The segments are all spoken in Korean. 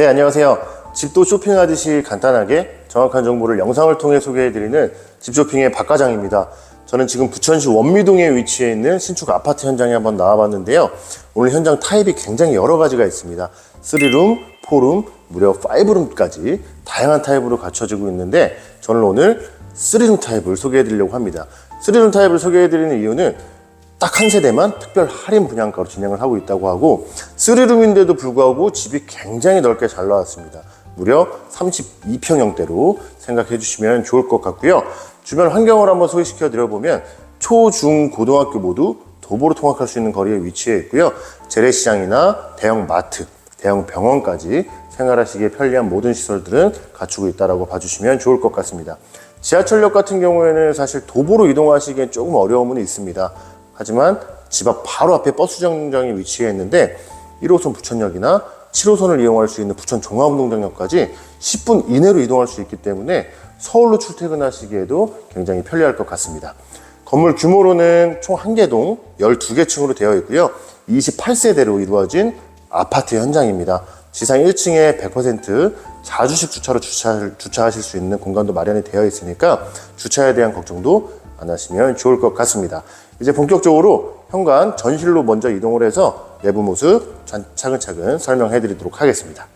네, 안녕하세요. 집도 쇼핑하듯이 간단하게 정확한 정보를 영상을 통해 소개해드리는 집쇼핑의 박과장입니다. 저는 지금 부천시 원미동에 위치해 있는 신축 아파트 현장에 한번 나와봤는데요. 오늘 현장 타입이 굉장히 여러 가지가 있습니다. 3룸, 4룸, 무려 5룸까지 다양한 타입으로 갖춰지고 있는데 저는 오늘 3룸 타입을 소개해드리려고 합니다. 3룸 타입을 소개해드리는 이유는 딱 한 세대만 특별 할인 분양가로 진행을 하고 있다고 하고 3룸인데도 불구하고 집이 굉장히 넓게 잘 나왔습니다. 무려 32평형대로 생각해 주시면 좋을 것 같고요. 주변 환경을 한번 소개시켜 드려보면 초, 중, 고등학교 모두 도보로 통학할 수 있는 거리에 위치해 있고요. 재래시장이나 대형 마트, 대형 병원까지 생활하시기에 편리한 모든 시설들은 갖추고 있다고 봐주시면 좋을 것 같습니다. 지하철역 같은 경우에는 사실 도보로 이동하시기엔 조금 어려움은 있습니다. 하지만 집 앞 바로 앞에 버스 정류장이 위치해 있는데 1호선 부천역이나 7호선을 이용할 수 있는 부천 종합운동장역까지 10분 이내로 이동할 수 있기 때문에 서울로 출퇴근하시기에도 굉장히 편리할 것 같습니다. 건물 규모로는 총 1개 동 12개 층으로 되어 있고요. 28세대로 이루어진 아파트 현장입니다. 지상 1층에 100% 자주식 주차로 주차, 주차하실 수 있는 공간도 마련이 되어 있으니까 주차에 대한 걱정도 안 하시면 좋을 것 같습니다. 이제 본격적으로 현관 전실로 먼저 이동을 해서 내부 모습 차- 차근차근 설명해 드리도록 하겠습니다.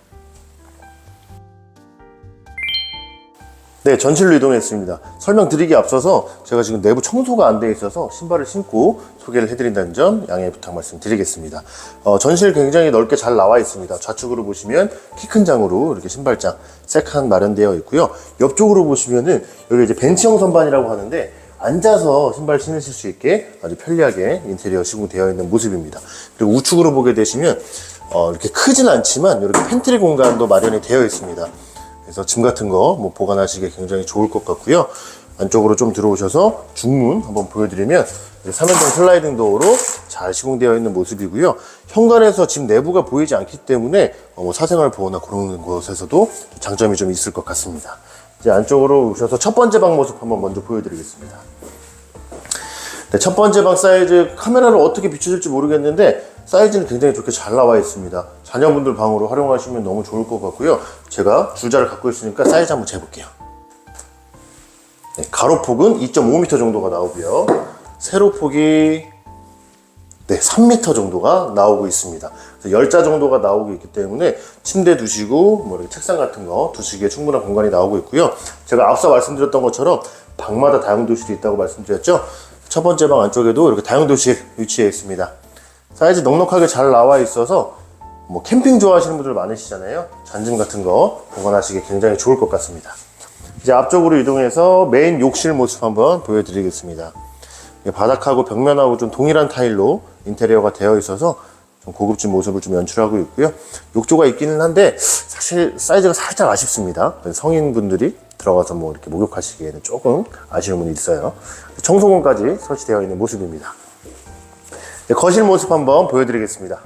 네, 전실로 이동했습니다. 설명드리기 앞서서 제가 지금 내부 청소가 안 돼 있어서 신발을 신고 소개를 해드린다는 점 양해 부탁 말씀드리겠습니다. 어, 전실 굉장히 넓게 잘 나와 있습니다. 좌측으로 보시면 키 큰 장으로 이렇게 신발장 세칸 마련되어 있고요. 옆쪽으로 보시면은 여기 이제 벤치형 선반이라고 하는데 앉아서 신발 신으실 수 있게 아주 편리하게 인테리어 시공되어 있는 모습입니다. 그리고 우측으로 보게 되시면 어, 이렇게 크진 않지만 이렇게 팬트리 공간도 마련이 되어 있습니다. 그래서 짐 같은 거 뭐 보관하시기에 굉장히 좋을 것 같고요. 안쪽으로 좀 들어오셔서 중문 한번 보여드리면 3연동 슬라이딩 도어로 잘 시공되어 있는 모습이고요. 현관에서 집 내부가 보이지 않기 때문에 어, 뭐 사생활 보호나 그런 곳에서도 장점이 좀 있을 것 같습니다. 이제 안쪽으로 오셔서 첫 번째 방 모습 한번 먼저 보여드리겠습니다. 네, 첫 번째 방 사이즈 카메라를 어떻게 비춰줄지 모르겠는데 사이즈는 굉장히 좋게 잘 나와 있습니다. 자녀분들 방으로 활용하시면 너무 좋을 것 같고요. 제가 줄자를 갖고 있으니까 사이즈 한번 재볼게요. 네, 가로폭은 2.5m 정도가 나오고요. 세로폭이 네, 3m 정도가 나오고 있습니다. 그래서 열자 정도가 나오고 있기 때문에 침대 두시고 뭐 이렇게 책상 같은 거 두시기에 충분한 공간이 나오고 있고요. 제가 앞서 말씀드렸던 것처럼 방마다 다용도실이 있다고 말씀드렸죠. 첫 번째 방 안쪽에도 이렇게 다용도실 위치해 있습니다. 사이즈 넉넉하게 잘 나와 있어서 뭐 캠핑 좋아하시는 분들 많으시잖아요. 잔짐 같은 거 보관하시기 굉장히 좋을 것 같습니다. 이제 앞쪽으로 이동해서 메인 욕실 모습 한번 보여드리겠습니다. 바닥하고 벽면하고 좀 동일한 타일로 인테리어가 되어 있어서 좀 고급진 모습을 좀 연출하고 있고요. 욕조가 있기는 한데 사실 사이즈가 살짝 아쉽습니다. 성인분들이 들어가서 뭐 이렇게 목욕하시기에는 조금 분이 있어요. 청소공까지 설치되어 있는 모습입니다. 네, 거실 모습 한번 보여드리겠습니다.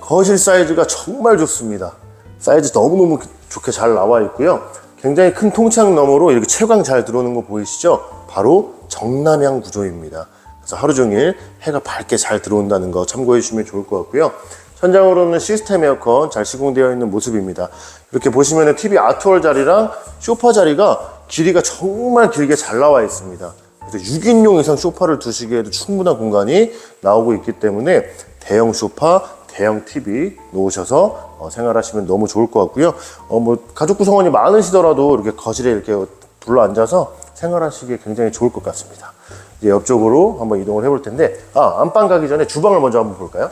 거실 사이즈가 정말 좋습니다. 사이즈 너무너무 좋게 잘 나와 있고요. 굉장히 큰 통창 너머로 이렇게 채광 잘 들어오는 거 보이시죠? 바로 정남향 구조입니다. 그래서 하루 종일 해가 밝게 잘 들어온다는 거 참고해 주시면 좋을 것 같고요. 현장으로는 시스템 에어컨 잘 시공되어 있는 모습입니다. 이렇게 보시면 TV 아트월 자리랑 소파 자리가 길이가 정말 길게 잘 나와 있습니다. 그래서 6인용 이상 소파를 두시기에도 충분한 공간이 나오고 있기 때문에 대형 소파, 대형 TV 놓으셔서 어, 생활하시면 너무 좋을 것 같고요. 어, 뭐 가족 구성원이 많으시더라도 이렇게 거실에 이렇게 둘러 앉아서 생활하시기에 굉장히 좋을 것 같습니다. 이제 옆쪽으로 한번 이동을 해볼 텐데, 아 안방 가기 전에 주방을 먼저 한번 볼까요?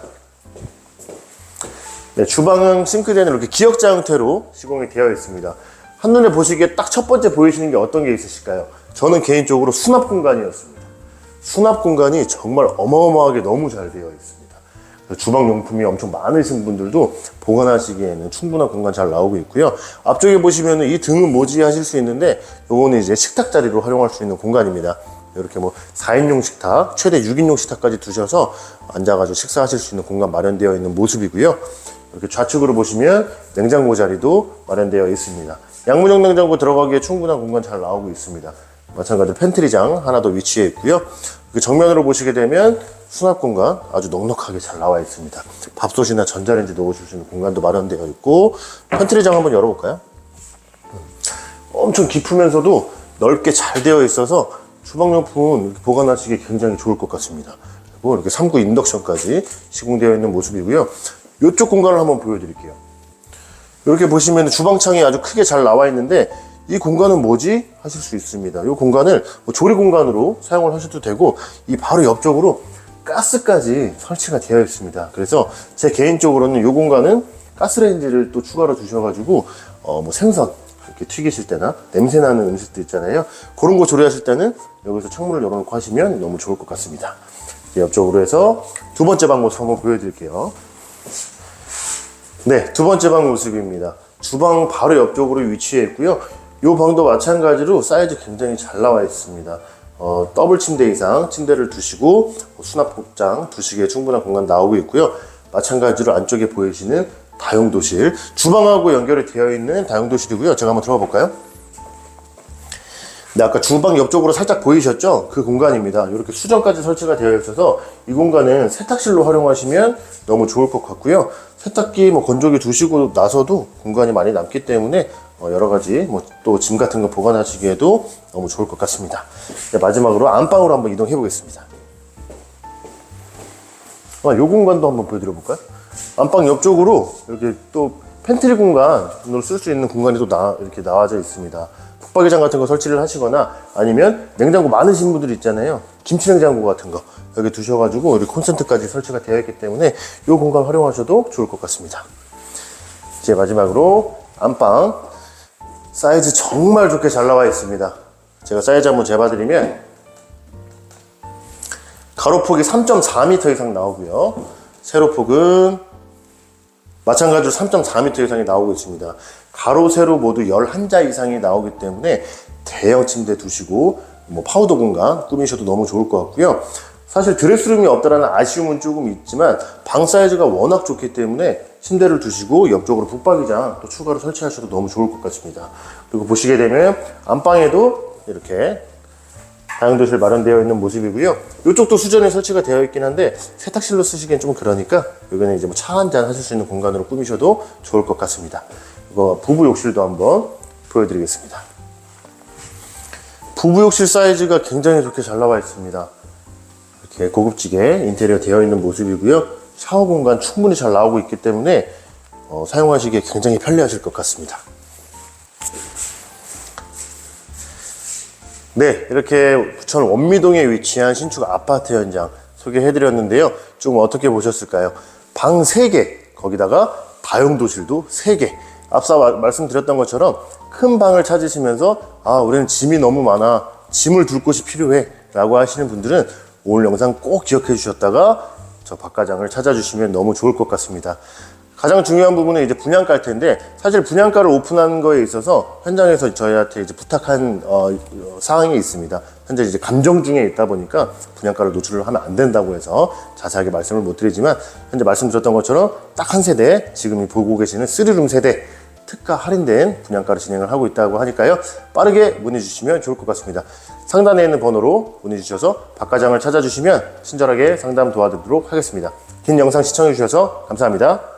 네, 주방은 싱크대는 이렇게 기역자 형태로 시공이 되어 있습니다. 한눈에 보시기에 딱 첫 번째 보이시는 게 어떤 게 있으실까요? 저는 개인적으로 수납 공간이었습니다. 수납 공간이 정말 어마어마하게 너무 잘 되어 있습니다. 그래서 주방 용품이 엄청 많으신 분들도 보관하시기에는 충분한 공간 잘 나오고 있고요. 앞쪽에 보시면 이 등은 모지하실 수 있는데 요거는 이제 식탁 자리로 활용할 수 있는 공간입니다. 이렇게 뭐 4인용 식탁, 최대 6인용 식탁까지 두셔서 앉아가지고 식사하실 수 있는 공간 마련되어 있는 모습이고요. 이렇게 좌측으로 보시면 냉장고 자리도 마련되어 있습니다. 양문형 냉장고 들어가기에 충분한 공간 잘 나오고 있습니다. 마찬가지로 팬트리장 하나 더 위치해 있고요. 그 정면으로 보시게 되면 수납 공간 아주 넉넉하게 잘 나와 있습니다. 밥솥이나 전자레인지 넣으실 수 있는 공간도 마련되어 있고 팬트리장 한번 열어볼까요? 엄청 깊으면서도 넓게 잘 되어 있어서 주방용품 보관하시기 굉장히 좋을 것 같습니다. 그리고 이렇게 3구 인덕션까지 시공되어 있는 모습이고요. 이쪽 공간을 한번 보여드릴게요. 이렇게 보시면 주방창이 아주 크게 잘 나와 있는데 이 공간은 뭐지? 하실 수 있습니다. 이 공간을 뭐 조리 공간으로 사용을 하셔도 되고 이 바로 옆쪽으로 가스까지 설치가 되어 있습니다. 그래서 제 개인적으로는 이 공간은 가스레인지를 또 추가로 주셔가지고 어, 뭐 생선 이렇게 튀기실 때나 냄새 나는 음식들 있잖아요. 그런 거 조리하실 때는 여기서 창문을 열어놓고 하시면 너무 좋을 것 같습니다. 옆쪽으로 해서 두 번째 방 모습 한번 보여드릴게요. 네, 두 번째 방 모습입니다. 주방 바로 옆쪽으로 위치해 있고요. 이 방도 마찬가지로 사이즈 굉장히 잘 나와 있습니다. 어, 더블 침대 이상 침대를 두시고 수납 복장 두시기에 충분한 공간 나오고 있고요. 마찬가지로 안쪽에 보이시는 다용도실, 주방하고 연결이 되어 있는 다용도실이고요. 제가 한번 들어가 볼까요? 네, 아까 주방 옆쪽으로 살짝 보이셨죠? 그 공간입니다. 이렇게 수전까지 설치가 되어 있어서 이 공간은 세탁실로 활용하시면 너무 좋을 것 같고요. 세탁기, 뭐 건조기 두시고 나서도 공간이 많이 남기 때문에 어, 여러 가지 뭐 또 짐 같은 거 보관하시기에도 너무 좋을 것 같습니다. 네, 마지막으로 안방으로 한번 이동해 보겠습니다. 아, 요 공간도 한번 보여드려 볼까요? 안방 옆쪽으로 이렇게 또 팬트리 공간으로 쓸 수 있는 공간이 또 나, 이렇게 나와져 있습니다. 붙박이장 같은 거 설치를 하시거나 아니면 냉장고 많으신 분들 있잖아요. 김치냉장고 같은 거 여기 두셔가지고 우리 콘센트까지 설치가 되어 있기 때문에 이 공간 활용하셔도 좋을 것 같습니다. 이제 마지막으로 안방 사이즈 정말 좋게 잘 나와 있습니다. 제가 사이즈 한번 재봐드리면 가로폭이 3.4m 이상 나오고요. 세로폭은 마찬가지로 3.4m 이상이 나오고 있습니다. 가로, 세로 모두 11자 이상이 나오기 때문에 대형 침대 두시고 뭐 파우더 공간 꾸미셔도 너무 좋을 것 같고요. 사실 드레스룸이 없다라는 아쉬움은 조금 있지만 방 사이즈가 워낙 좋기 때문에 침대를 두시고 옆쪽으로 붙박이장 또 추가로 설치하셔도 너무 좋을 것 같습니다. 그리고 보시게 되면 안방에도 이렇게 다용도실 마련되어 있는 모습이고요. 이쪽도 수전에 설치가 되어 있긴 한데 세탁실로 쓰시기엔 좀 그러니까 여기는 이제 뭐 차 한 잔 하실 수 있는 공간으로 꾸미셔도 좋을 것 같습니다. 이거 부부 욕실도 한번 보여드리겠습니다. 부부 욕실 사이즈가 굉장히 좋게 잘 나와 있습니다. 이렇게 고급지게 인테리어 되어 있는 모습이고요. 샤워 공간 충분히 잘 나오고 있기 때문에 어, 사용하시기에 굉장히 편리하실 것 같습니다. 네, 이렇게 부천 원미동에 위치한 신축 아파트 현장 소개해드렸는데요. 좀 어떻게 보셨을까요? 방 3개, 거기다가 다용도실도 3개. 앞서 마- 말씀드렸던 것처럼 큰 방을 찾으시면서 아, 우리는 짐이 너무 많아. 짐을 둘 곳이 필요해. 라고 하시는 분들은 오늘 영상 꼭 기억해 주셨다가 저 박과장을 찾아주시면 너무 좋을 것 같습니다. 가장 중요한 부분은 이제 분양가일 텐데 사실 분양가를 오픈한 거에 있어서 현장에서 저희한테 이제 부탁한 어, 어, 사항이 있습니다. 현재 이제 감정 중에 있다 보니까 분양가를 노출을 하면 안 된다고 해서 자세하게 말씀을 못 드리지만 현재 말씀드렸던 것처럼 딱 한 세대 지금 보고 계시는 쓰리룸 세대 특가 할인된 분양가를 진행을 하고 있다고 하니까요. 빠르게 문의 주시면 좋을 것 같습니다. 상단에 있는 번호로 문의 주셔서 박과장을 찾아주시면 친절하게 상담 도와드리도록 하겠습니다. 긴 영상 시청해 주셔서 감사합니다.